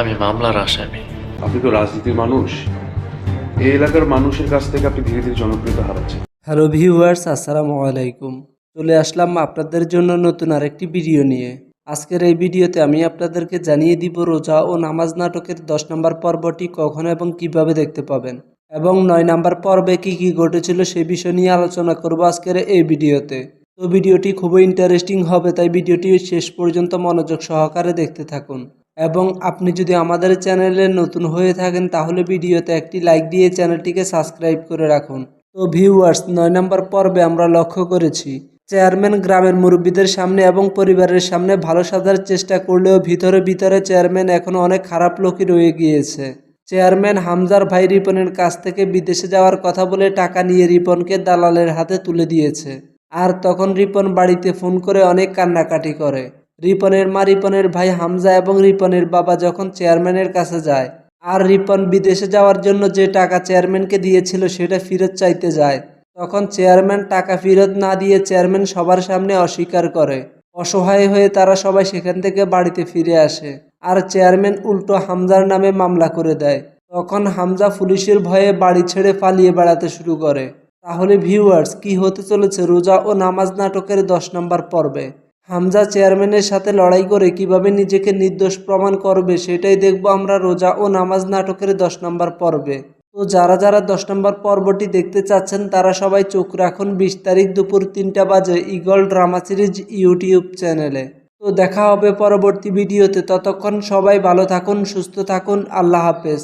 আমি মামলার আসামি আপনি তো রাজনীতির মানুষ। এই এলাকার মানুষের কাছ থেকে আপনি ধীরে ধীরে জনপ্রিয়তা হারাচ্ছেন। হ্যালো ভিউয়ার্স আসসালামু আলাইকুম। চলে আসলাম আপনাদের জন্য নতুন আরেকটি ভিডিও নিয়ে। আজকের এই ভিডিওতে আমি আপনাদেরকে জানিয়ে দিব রোজা ও নামাজ নাটকের দশ নম্বর পর্বটি কখন এবং কীভাবে দেখতে পাবেন এবং নয় নম্বর পর্বে কি কি ঘটেছিল সে বিষয় নিয়ে আলোচনা করব আজকের এই ভিডিওতে। তো ভিডিওটি খুবই ইন্টারেস্টিং হবে তাই ভিডিওটি শেষ পর্যন্ত মনোযোগ সহকারে দেখতে থাকুন। এবং আপনি যদি আমাদের চ্যানেলে নতুন হয়ে থাকেন, তাহলে ভিডিওতে একটি লাইক দিয়ে চ্যানেলটিকে সাবস্ক্রাইব করে রাখুন। তো ভিউয়ার্স, নয় নম্বর পর্বে আমরা লক্ষ্য করেছি, চেয়ারম্যান গ্রামের মুরব্বীদের সামনে এবং পরিবারের সামনে ভালো সাজার চেষ্টা করলেও ভিতরে ভিতরে চেয়ারম্যান এখনও অনেক খারাপ লোকই রয়ে গিয়েছে। চেয়ারম্যান হামজার ভাই রিপনের কাছ থেকে বিদেশে যাওয়ার কথা বলে টাকা নিয়ে রিপনকে দালালের হাতে তুলে দিয়েছে। আর তখন রিপন বাড়িতে ফোন করে অনেক কান্নাকাটি করে। রিপনের মা রিপনের ভাই হামজা এবং রিপনের বাবা যখন চেয়ারম্যানের কাছে যায়, আর রিপন বিদেশে যাওয়ার জন্য যে টাকা চেয়ারম্যানকে দিয়েছিল সেটা ফেরত চাইতে যায়। তখন চেয়ারম্যান টাকা ফেরত না দিয়ে চেয়ারম্যান সবার সামনে অস্বীকার করে। অসহায় হয়ে তারা সবাই সেখান থেকে বাড়িতে ফিরে আসে, আর চেয়ারম্যান উল্টো হামজার নামে মামলা করে দেয়। তখন হামজা পুলিশের ভয়ে বাড়ি ছেড়ে পালিয়ে বেড়াতে শুরু করে। তাহলে ভিউয়ার্স, কি হতে চলেছে রোজা ও নামাজ নাটকের দশ নম্বর পর্বে? হামজা চেয়ারম্যানের সাথে লড়াই করে কীভাবে নিজেকে নির্দোষ প্রমাণ করবে, সেটাই দেখব আমরা রোজা ও নামাজ নাটকের দশ নম্বর পর্বে। তো যারা যারা দশ নম্বর পর্বটি দেখতে চাচ্ছেন, তারা সবাই চোখ রাখুন বিশ তারিখ দুপুর তিনটা বাজে ইগল ড্রামা সিরিজ ইউটিউব চ্যানেলে। তো দেখা হবে পরবর্তী ভিডিওতে, ততক্ষণ সবাই ভালো থাকুন, সুস্থ থাকুন, আল্লাহ হাফেজ।